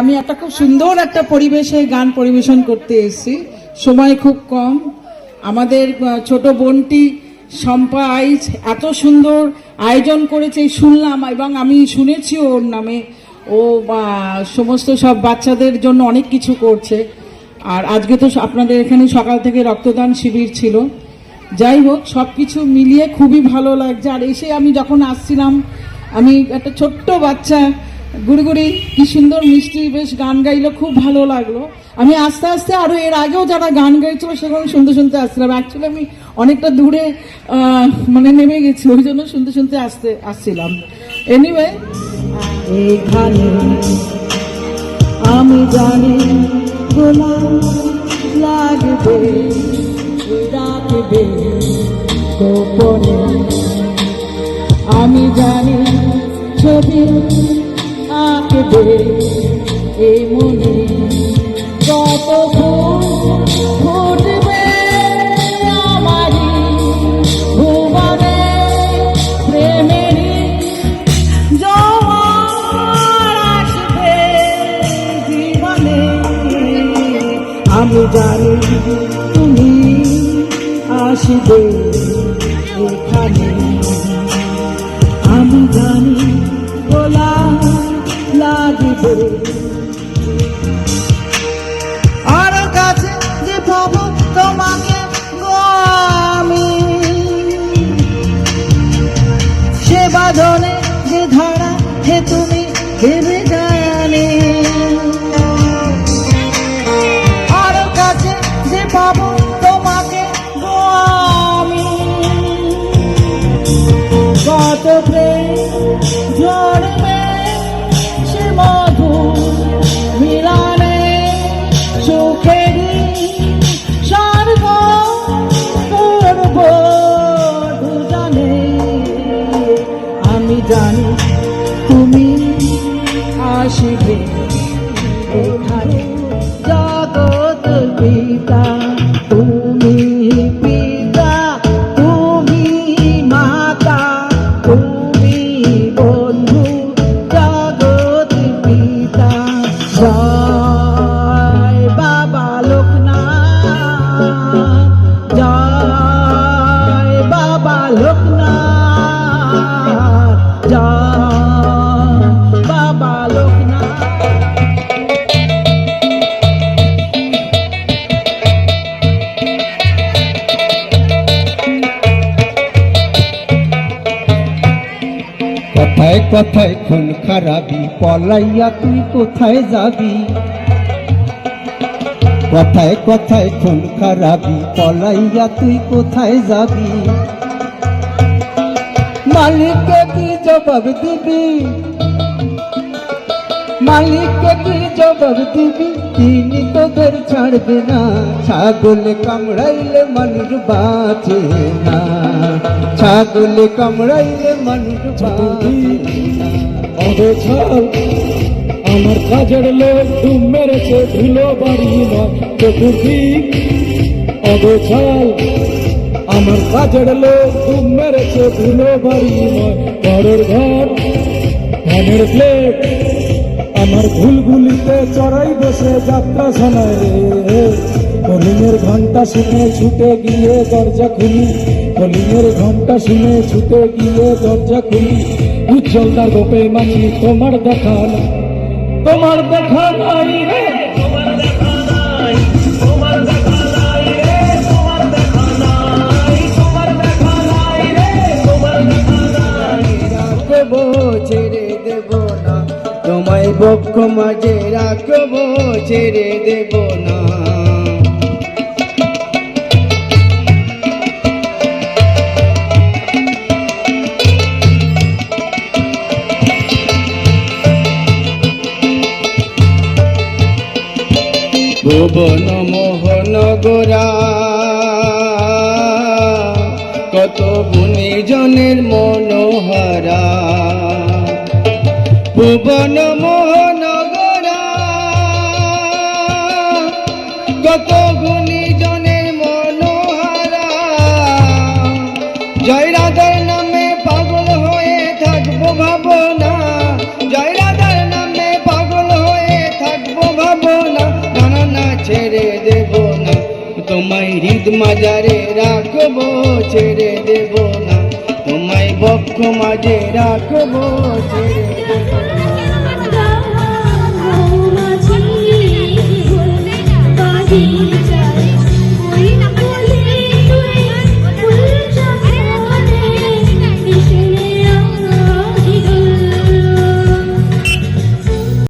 আমি একটা খুব সুন্দর একটা পরিবেশে গান পরিবেশন করতে এসেছি। সময় খুব কম। আমাদের ছোট বোনটি শম্পা আইচ এত সুন্দর আয়োজন করেছে শুনলাম এবং আমি শুনেছি ওর নামে। ও সমস্ত সব বাচ্চাদের জন্য অনেক কিছু করছে। আর আজকে তো আপনাদের এখানে সকাল থেকে রক্তদান শিবির ছিল। যাই হোক সব কিছু মিলিয়ে খুবই ভালো লাগছে। আর এসে আমি যখন আসছিলাম, আমি একটা ছোট্ট বাচ্চা গুড়গুড়ি কি সুন্দর মিষ্টি, বেশ গান গাইলো, খুব ভালো লাগল। আমি আস্তে আস্তে আরও এর আগেও যারা গান গাইছিল, সেগুলো শুনতে শুনতে আসছিলাম। অ্যাকচুয়ালি আমি অনেকটা দূরে মানে নেমে গেছি, ওই জন্য শুনতে শুনতে আসতে, আসছিলাম। এনিওয়ে এখানে আমি জানি গোলাম লাগবে আমি জানি ছবি আঁকবে এই মনে কত ফুটবে আমারই ভুবনে আমি জানি তুমি আসবে এখানে। আর কাছে যে পাবো তোমাকে আমি। সে বাঁধনে যে ধারা হে তুমি ভেবে জানে। আর কাছে যে পাবো তোমাকে আমি। কত প্রেম কথায় কথায় খুন খারাপি, পলাইয়া তুই কোথায় যাবি? কথায় কথায় খুন খারাপি, পলাইয়া তুই কোথায় যাবি? মালিককে কি জবাব দিবি? মালিককে কি জবাব দিবি? তিনি তোদের ছাড়বে না। ছাগল কামড়াইলে মানুষ বাঁচে না। ছাগল কামড়াইলে মানুষ বাঁচে না। আমার কাজের লোক ডুব মেরেছে ধুলো বাড়ি চতুর্দিক অবে ছাল, আমার কাজের লোক মেরেছে ধুলো বাড়ি ঘরের ঘর, ধানের প্লেট আমার ভুলগুলিতে চড়াই বসে যাত্রা শোনায় রে। কলিংয়ের ঘণ্টা শুনে ছুটে গিয়ে দরজা খুলি। কলিমের ঘণ্টা শুনে ছুটে গিয়ে দরজা খুলি। উজ্জ্বল তার গোপে মানি, তোমার দেখা তোমার দেখা নাই রে। তোমার ভুবন মোহন গোরা কত গুণীজনের মনোহরা। ভুবন মোহন যত গুণী জনের মনোহারা জয় রাধার নামে পাগল হয়ে থাকব ভাবনা জয় রাধার নামে পাগল হয়ে থাকব ভাবনা না না ছেড়ে দেব না, তোমায় হৃদ মাজারে রাখব, ছেড়ে দেব না, তোমায় বক্ষ মাঝে রাখব, ছেড়ে দেব না মাঝি বাজি